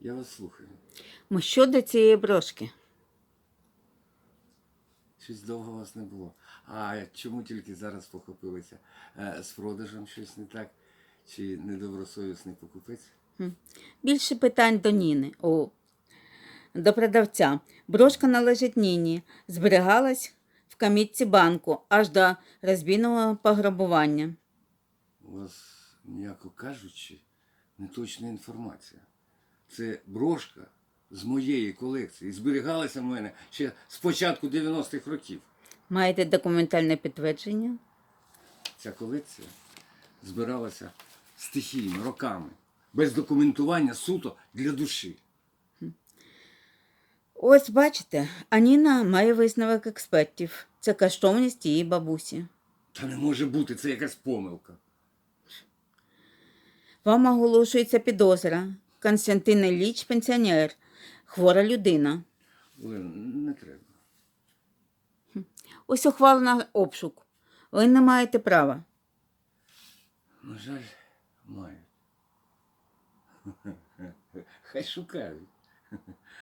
Я вас слухаю. М, Щодо цієї брошки. Щось довго вас не було. А чому тільки зараз похопилися? Е, З продажем щось не так? Чи недобросовісний покупець? Більше питань до Ніни. О, до продавця. Брошка належить Ніні. Зберігалась в камітці банку аж до розбійного пограбування. У вас, м'яко кажучи, неточна інформація. Це брошка з моєї колекції. Зберігалася в мене ще з початку 90-х років. Маєте документальне підтвердження? Ця колекція збиралася стихійно, роками, без документування суто для душі. Ось бачите, Аніна має висновок експертів. Це коштовність її бабусі. Та не може бути, це якась помилка. Вам оголошується підозра. Константин Ілліч – пенсіонер, хвора людина. Олена, не треба. Ось ухвалена обшук. Ви не маєте права. На жаль, мають. Хай шукають.